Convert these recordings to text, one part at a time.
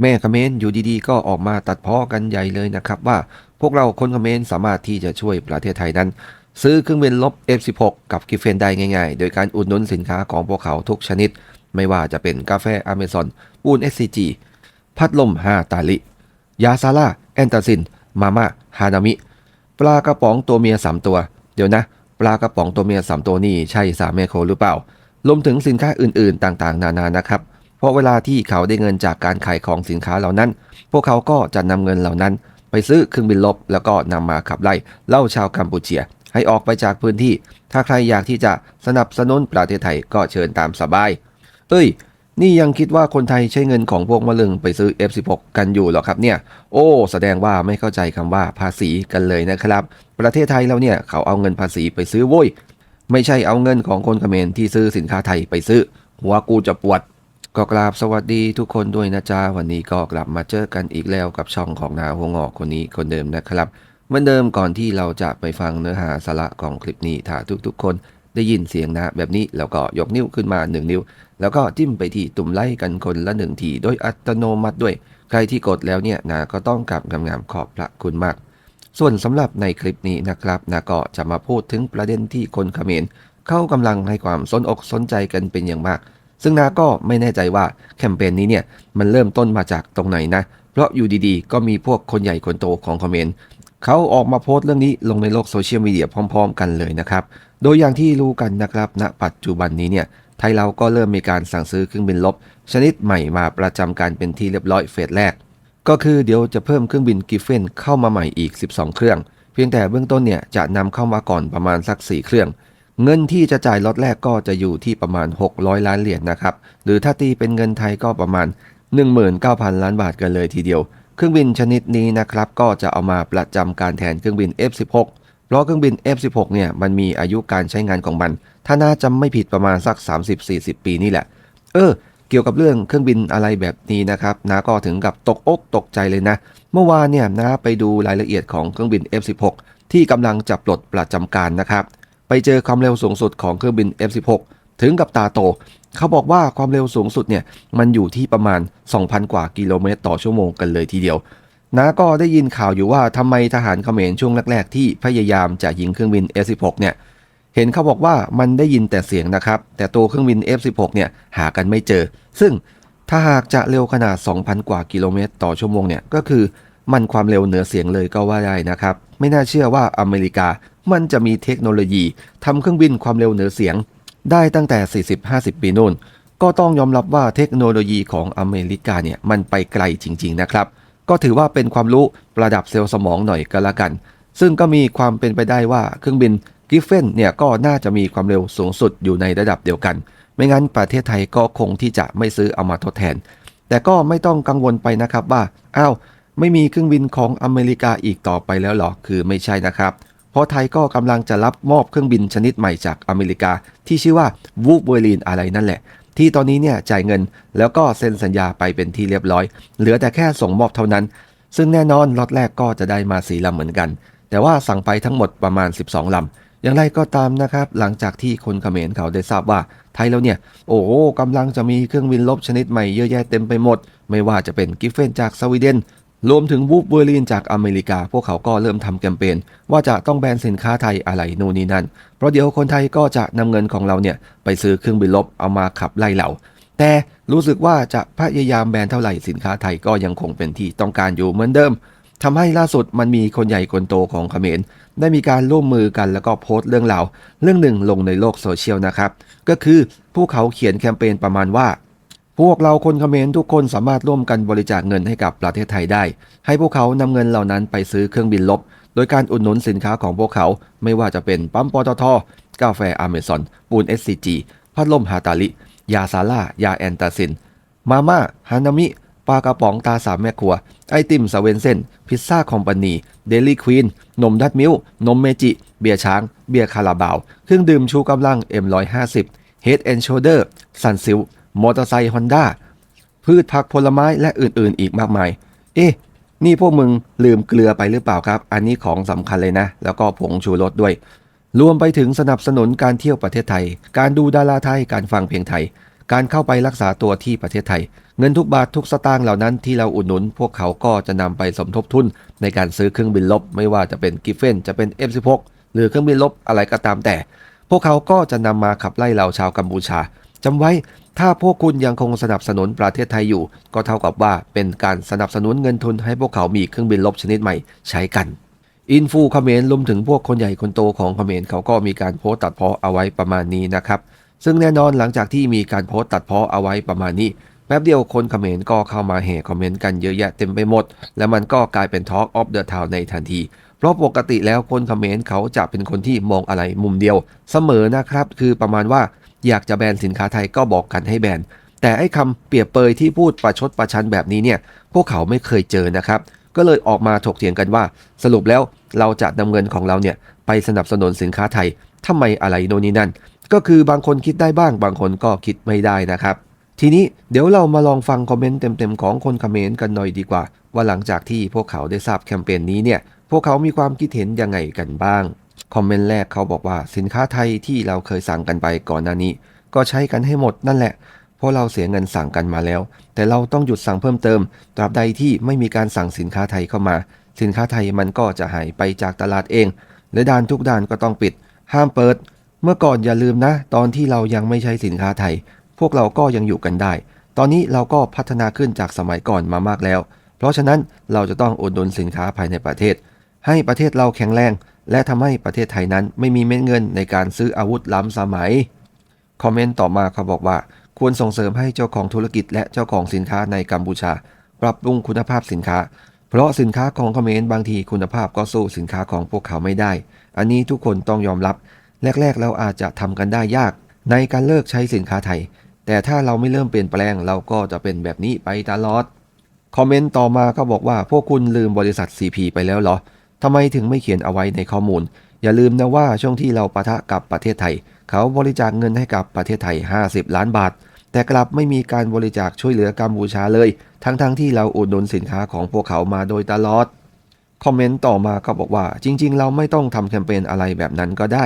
แม่เมรอยู่ดีๆ ก็ออกมาตัดพ้อกันใหญ่เลยนะครับ ว่าพวกเราคนเมรสามารถที่จะช่วยประเทศไทยนั้น ซื้อเครื่องบินลบ F16 กับกิฟเฟนได้ง่ายๆ โดยการอุดหนุนสินค้าของพวกเขาทุกชนิด ไม่ว่าจะเป็นกาแฟอเมซอนปูน SCG พัดลมฮาตาลิ ยาซาร่าแอนตาซิน มาม่าฮานามิ ปลากระป๋องตัวเมียสามตัว เดี๋ยวนะ ปลากระป๋องตัวเมียสามตัวนี่ใช่สามแมโคหรือเปล่ารวมถึงสินค้าอื่นๆ ต่างๆ นานานะครับ ราะเวลาที่เขาได้เงินจากการขายของสินค้าเหล่านั้น พวกเขาก็จะนำเงินเหล่านั้น ไปซื้อเครื่องบินลบ แล้วก็นำมาขับไล่เล่าชาวกัมพูเชีย ให้ออกไปจากพื้นที่ ถ้าใครอยากที่จะสนับสนุนประเทศไทยก็เชิญตามสบาย เอ้ย นี่ยังคิดว่าคนไทยใช้เงินของพวกมะลึงไปซื้อ F16 กันอยู่หรอครับเนี่ย โอ้ แสดงว่าไม่เข้าใจคำว่าภาษีกันเลยนะครับ ประเทศไทยเราเนี่ยเขาเอาเงินภาษีไปซื้อโว้ยไม่ใช่เอาเงินของคนเขมรที่ซื้อสินค้าไทยไปซื้อหัวกูจะปวด ก็กราบสวัสดีทุกคนด้วยนะจ๊ะวันนี้ก็กลับมาเจอกันอีกแล้วกับช่องของนาหัวงอกคนนี้คนเดิมนะครับเหมือนเดิมก่อนที่เราจะไปฟังเนื้อหาสาระของคลิปนี้ถ้าทุกๆ คนได้ยินเสียงนะแบบนี้แล้วก็ยกนิ้วขึ้นมาหนึ่งนิ้ว แล้วก็จิ้มไปที่ตุ่มไลค์กันคนละหนึ่งทีโดยอัตโนมัติด้วย ใครที่กดแล้วเนี่ยนะก็ต้องกลับงามๆขอบพระคุณมาก ส่วนสำหรับในคลิปนี้นะครับนะก็จะมาพูดถึงประเด็นที่คนเขมรเข้ากำลังให้ความสนอกสนใจกันเป็นอย่างมาก ซึ่งนาก็ไม่แน่ใจว่าแคมเปญนี้เนี่ยมันเริ่มต้นมาจากตรงไหนนะ เพราะอยู่ดีๆ ก็มีพวกคนใหญ่คนโตของคอมเขมรเขาออกมาโพสต์เรื่องนี้ลงในโลกโซเชียลมีเดียพร้อม ๆ กันเลยนะครับ โดยอย่างที่รู้กันนะครับณปัจจุบันนี้เนี่ยไทยเราก็เริ่มมีการสั่งซื้อเครื่องบินลบ ชนิดใหม่มาประจำการเป็นที่เรียบร้อยเฟสแรก ก็คือเดี๋ยวจะเพิ่มเครื่องบินกิฟเฟนเข้ามาใหม่อีก 12 เครื่อง เพียงแต่เบื้องต้นเนี่ยจะนำเข้ามาก่อนประมาณสัก 4 เครื่อง เงินที่จะจ่ายล็อตแรกก็จะอยู่ที่ประมาณ 600 ล้านเหรียญนะครับ หรือถ้าตีเป็นเงินไทยก็ประมาณ 19,000 ล้านบาทกันเลยทีเดียว เครื่องบินชนิดนี้นะครับก็จะเอามาประจำการแทนเครื่องบิน F16 เพราะเครื่องบิน F16 เนี่ยมันมีอายุการใช้งานของมัน ถ้าน่าจำไม่ผิดประมาณสัก 30-40 ปีนี่แหละ เออ เกี่ยวกับเรื่องเครื่องบินอะไรแบบนี้นะครับนะก็ถึงกับตกอกตกใจเลยนะ เมื่อวานเนี่ยนะไปดูรายละเอียดของเครื่องบิน F16 ที่กำลังจะปลดประจำการนะครับ ไปเจอความเร็วสูงสุดของเครื่องบิน F16 ถึงกับตาโต เขาบอกว่าความเร็วสูงสุดเนี่ยมันอยู่ที่ประมาณ 2,000 กว่ากิโลเมตรต่อชั่วโมงกันเลยทีเดียวนะก็ได้ยินข่าวอยู่ว่าทำไมทหารเขมรช่วงแรก ๆ ที่พยายามจะยิงเครื่องบิน F16 เนี่ยเห็นเขาบอกว่ามันได้ยินแต่เสียงนะครับ แต่ตัวเครื่องบิน F16 เนี่ยหากันไม่เจอ ซึ่งถ้าหากจะเร็วขนาด 2,000 กว่ากิโลเมตรต่อชั่วโมงเนี่ยก็คือมันความเร็วเหนือเสียงเลยก็ว่าได้นะครับ ไม่น่าเชื่อว่าอเมริกา มันจะมีเทคโนโลยีทำเครื่องบินความเร็วเหนือเสียง ได้ตั้งแต่ 40-50 ปีนู่น ก็ต้องยอมรับว่าเทคโนโลยีของอเมริกาเนี่ยมันไปไกลจริง ๆ นะครับ ก็ถือว่าเป็นความรู้ประดับเซลล์สมองหน่อยก็แล้วกัน ซึ่งก็มีความเป็นไปได้ว่าเครื่องบินกิฟเฟนเนี่ยก็น่าจะมีความเร็วสูงสุดอยู่ในระดับเดียวกัน ไม่งั้นประเทศไทยก็คงที่จะไม่ซื้อเอามาทดแทน แต่ก็ไม่ต้องกังวลไปนะครับว่า อ้าว ไม่มีเครื่องบินของอเมริกาอีกต่อไปแล้วหรอ คือไม่ใช่นะครับ เพราะไทยก็กำลังจะรับมอบเครื่องบินชนิดใหม่จากอเมริกา ที่ชื่อว่าวูฟเวอรีนอะไรนั่นแหละ ที่ตอนนี้เนี่ยจ่ายเงินแล้วก็เซ็นสัญญาไปเป็นที่เรียบร้อย เหลือแต่แค่ส่งมอบเท่านั้น ซึ่งแน่นอนล็อตแรกก็จะได้มาสีลำเหมือนกัน แต่ว่าสั่งไปทั้งหมดประมาณ 12ลำอย่างไรก็ตามนะครับ หลังจากที่คนเขมรเขาได้ทราบว่า ไทยเราเนี่ย โอ้โหกำลังจะมีเครื่องบินลบชนิดใหม่เยอะแยะเต็มไปหมด ไม่ว่าจะเป็นกิฟเฟนจากสวีเดน รวมถึงวูฟเวอร์ลีนจากอเมริกา พวกเขาก็เริ่มทำแคมเปญว่าจะต้องแบนสินค้าไทยอะไรนู่นนี่นั่น เพราะเดี๋ยวคนไทยก็จะนำเงินของเราเนี่ยไปซื้อเครื่องบินลบเอามาขับไล่เรา แต่รู้สึกว่าจะพยายามแบนเท่าไหร่สินค้าไทยก็ยังคงเป็นที่ต้องการอยู่เหมือนเดิมทำให้ล่าสุดมันมีคนใหญ่คนโตของเขมรได้มีการร่วมมือกันแล้วก็โพสต์เรื่องราวเรื่องหนึ่งลงในโลกโซเชียลนะครับ ก็คือพวกเขาเขียนแคมเปญประมาณว่า พวกเราคนเขมรทุกคนสามารถร่วมกันบริจาคเงินให้กับประเทศไทยได้ ให้พวกเขานำเงินเหล่านั้นไปซื้อเครื่องบินลบ โดยการอุดหนุนสินค้าของพวกเขาไม่ว่าจะเป็นปั๊มปตทกาแฟอเมซอน ปูน SCG พัดลมฮาตาลิ ยาซาร่ายาแอนตาซิน มาม่าฮานามิปลากระป๋องตาสามแม่ครัว ไอติมสเวนเซนพิซซ่าคอมพานีเดลี่ควีนนมดัดมิลนมเมจิ เบียร์ช้าง เบียร์คาราบาว เครื่องดื่มชูกำลัง M150 Head and Shoulder ซันซิล มอเตอร์ไซค์ฮอนด้าพืชผักผลไม้และอื่นๆ อีกมากมาย เอ๊ะ นี่พวกมึงลืมเกลือไปหรือเปล่าครับ อันนี้ของสำคัญเลยนะ แล้วก็ผงชูรสด้วย รวมไปถึงสนับสนุนการเที่ยวประเทศไทย การดูดาราไทย การฟังเพลงไทย การเข้าไปรักษาตัวที่ประเทศไทย เงินทุกบาททุกสตางค์เหล่านั้นที่เราอุดหนุน พวกเขาก็จะนำไปสมทบทุน ในการซื้อเครื่องบินลบ ไม่ว่าจะเป็นกิฟเฟนจะเป็น F16 หรือเครื่องบินลบอะไรก็ตามแต่ พวกเขาก็จะนำมาขับไล่เราชาวกัมพูชาจำไว้ ถ้าพวกคุณยังคงสนับสนุนประเทศไทยอยู่ ก็เท่ากับว่าเป็นการสนับสนุนเงินทุนให้พวกเขามีเครื่องบินลบชนิดใหม่ใช้กัน อินฟูเขมรรวมถึงพวกคนใหญ่คนโตของเขมรเขาก็มีการโพสต์ตัดเพาะเอาไว้ประมาณนี้นะครับ ซึ่งแน่นอนหลังจากที่มีการโพสต์ตัดเพาะเอาไว้ประมาณนี้แป๊บเดียวคนเขมรก็เข้ามาแห่คอมเมนต์กันเยอะแยะเต็มไปหมด และมันก็กลายเป็น Talk of the Town ในทันที เพราะปกติแล้วคนเขมรเขาจะเป็นคนที่มองอะไรมุมเดียว เสมอนะครับ คือประมาณว่า อยากจะแบนสินค้าไทยก็บอกกันให้แบนแต่ไอ้คำเปรียบเปยที่พูดประชดประชันแบบนี้เนี่ยพวกเขาไม่เคยเจอนะครับ ก็เลยออกมาถกเถียงกันว่า สรุปแล้วเราจะนำเงินของเราเนี่ยไปสนับสนุนสินค้าไทยทำไมอะไรโน่นนี่นั่น ก็คือบางคนคิดได้บ้าง บางคนก็คิดไม่ได้นะครับทีนี้เดี๋ยวเรามาลองฟังคอมเมนต์เต็มๆของคนคอมเขมรกันหน่อยดีกว่า ว่าหลังจากที่พวกเขาได้ทราบแคมเปญนี้เนี่ย พวกเขามีความคิดเห็นยังไงกันบ้าง คอมเมนต์แรกเขาบอกว่าสินค้าไทยที่เราเคยสั่งกันไปก่อนหน้านี้ ก็ใช้กันให้หมดนั่นแหละ เพราะเราเสียเงินสั่งกันมาแล้ว แต่เราต้องหยุดสั่งเพิ่มเติม ตราบใดที่ไม่มีการสั่งสินค้าไทยเข้ามา สินค้าไทยมันก็จะหายไปจากตลาดเอง และด่านทุกด่านก็ต้องปิด ห้ามเปิด เมื่อก่อนอย่าลืมนะ ตอนที่เรายังไม่ใช้สินค้าไทย พวกเราก็ยังอยู่กันได้ ตอนนี้เราก็พัฒนาขึ้นจากสมัยก่อนมามากแล้ว เพราะฉะนั้นเราจะต้องอุดหนุนสินค้าภายในประเทศ ให้ประเทศเราแข็งแรง และทำให้ประเทศไทยนั้นไม่มีเม็ดเงินในการซื้ออาวุธล้ำสมัย คอมเมนต์ต่อมาเขาบอกว่า ควรส่งเสริมให้เจ้าของธุรกิจและเจ้าของสินค้าในกัมพูชา ปรับปรุงคุณภาพสินค้า เพราะสินค้าของเขมรบางทีคุณภาพก็สู้สินค้าของพวกเขาไม่ได้ อันนี้ทุกคนต้องยอมรับ แรกๆ เราอาจจะทำกันได้ยาก ในการเลิกใช้สินค้าไทย แต่ถ้าเราไม่เริ่มเปลี่ยนแปลงเราก็จะเป็นแบบนี้ไปตลอดคอมเมนต์ต่อมาก็บอกว่าพวกคุณลืมบริษัท CP ไปแล้วเหรอ ทำไมถึงไม่เขียนเอาไว้ในข้อมูล อย่าลืมนะว่าช่วงที่เราปะทะกับประเทศไทย เขาบริจาคเงินให้กับประเทศไทย 50 ล้านบาท แต่กลับไม่มีการบริจาคช่วยเหลือกัมพูชาเลย ทั้งๆทที่เราอุดหนุนสินค้าของพวกเขามาโดยตลอด คอมเมนต์ต่อมาก็บอกว่า จริง ๆ เราไม่ต้องทำแคมเปญอะไรแบบนั้นก็ได้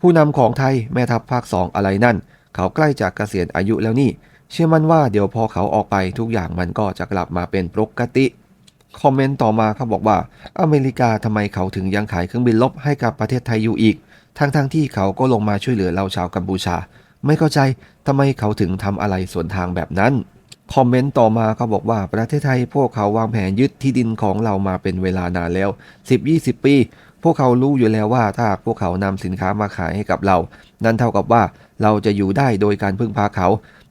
ผู้นำของไทยแม่ทัพภาค 2 อะไรนั่น เขาใกล้จะเกษียณอายุแล้วนี่ เชื่อมั่นว่าเดี๋ยวพอเขาออกไปทุกอย่างมันก็จะกลับมาเป็นปกติ คอมเมนต์ต่อมาเขาบอกว่า อเมริกาทำไมเขาถึงยังขายเครื่องบินลบให้กับประเทศไทยอยู่อีก ทั้งๆทที่เขาก็ลงมาช่วยเหลือเราชาวกัมพูชา ไม่เข้าใจทำไมเขาถึงทำอะไรสวนทางแบบนั้น คอมเมนต์ต่อมาเขาบอกว่าประเทศไทยพวกเขาวางแผนยึดที่ดินของเรามาเป็นเวลานานแล้ว 10-20 ปี พวกเขารู้อยู่แล้วว่าถ้าพวกเขานำสินค้ามาขายให้กับเรา นั่นเท่ากับว่าเราจะอยู่ได้โดยการพึ่งพาเขา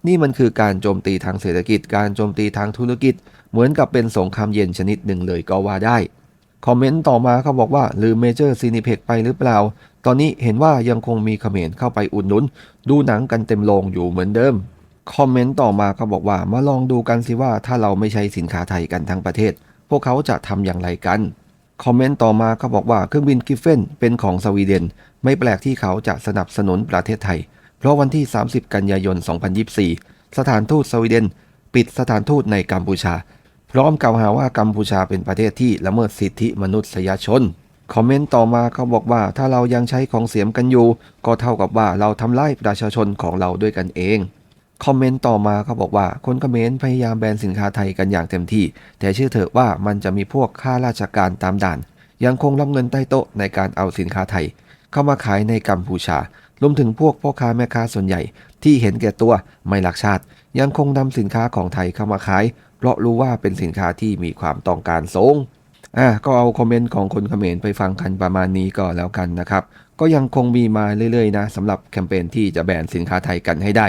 นี่มันคือการโจมตีทางเศรษฐกิจ การโจมตีทางธุรกิจเหมือนกับเป็นสงครามเย็นชนิดหนึ่งเลยก็ว่าได้ คอมเมนต์ต่อมาเขาบอกว่าลืมเมเจอร์ซีนิเพ็กไปหรือเปล่า ตอนนี้เห็นว่ายังคงมีคอมเขมรเข้าไปอุดหนุน ดูหนังกันเต็มโรงอยู่เหมือนเดิม คอมเมนต์ต่อมาเขาบอกว่ามาลองดูกันสิว่าถ้าเราไม่ใช้สินค้าไทยกันทั้งประเทศ พวกเขาจะทำอย่างไรกันคอมเมนต์ต่อมาเขาบอกว่าเครื่องบินกิฟเฟนเป็นของสวีเดน ไม่แปลกที่เขาจะสนับสนุนประเทศไทย เพราะวันที่ 30 กันยายน 2024 สถานทูตสวีเดน ปิดสถานทูตในกัมพูชา พร้อมกล่าวหาว่ากัมพูชาเป็นประเทศที่ละเมิดสิทธิมนุษยชน คอมเมนต์ต่อมาเขาบอกว่าถ้าเรายังใช้ของเสียมกันอยู่ ก็เท่ากับว่าเราทำลายประชาชนของเราด้วยกันเองคอมเมนต์ต่อมาเขาบอกว่าคนเขมรพยายามแบนสินค้าไทยกันอย่างเต็มที่ แต่เชื่อเถอะว่ามันจะมีพวกข้าราชการตามด่าน ยังคงรับเงินใต้โต๊ะในการเอาสินค้าไทย เข้ามาขายในกัมพูชา รวมถึงพวกพ่อค้าแม่ค้าส่วนใหญ่ ที่เห็นแก่ตัวไม่รักชาติ ยังคงนำสินค้าของไทยเข้ามาขาย เพราะรู้ว่าเป็นสินค้าที่มีความต้องการสูงอะก็เอาคอมเมนต์ของคนเขมรไปฟังกันประมาณนี้ก็แล้วกันนะครับ ก็ยังคงมีมาเรื่อยๆนะสำหรับแคมเปญที่จะแบนสินค้าไทยกันให้ได้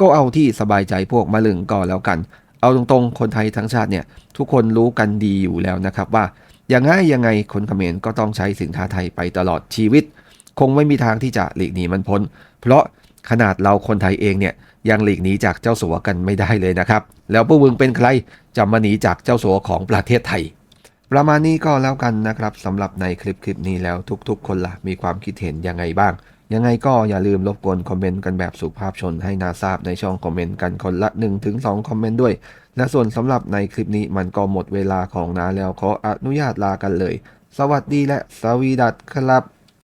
ก็เอาที่สบายใจพวกมะลึงก็แล้วกัน เอาตรงๆ คนไทยทั้งชาติเนี่ย ทุกคนรู้กันดีอยู่แล้วนะครับว่าอย่างไงยังไงคนเขมรก็ต้องใช้สินค้าไทยไปตลอดชีวิต คงไม่มีทางที่จะหลีกหนีมันพ้น เพราะขนาดเราคนไทยเองเนี่ยยังหลีกหนีจากเจ้าสัวกันไม่ได้เลยนะครับ แล้วพวกมึงเป็นใครจะมาหนีจากเจ้าสัวของประเทศไทย ประมาณนี้ก็แล้วกันนะครับสำหรับในคลิปคลิปนี้แล้วทุกๆ คนละ่ะมีความคิดเห็นยังไงบ้าง ยังไงก็อย่าลืมรบกวนคอมเมนต์กันแบบสุภาพชนให้นาทราบในช่องคอมเมนต์กันคนละ 1-2 คอมเมนต์ด้วย และส่วนสำหรับในคลิปนี้มันก็หมดเวลาของนาแล้วขออนุญาตลากันเลย สวัสดีและสวีดัสครับ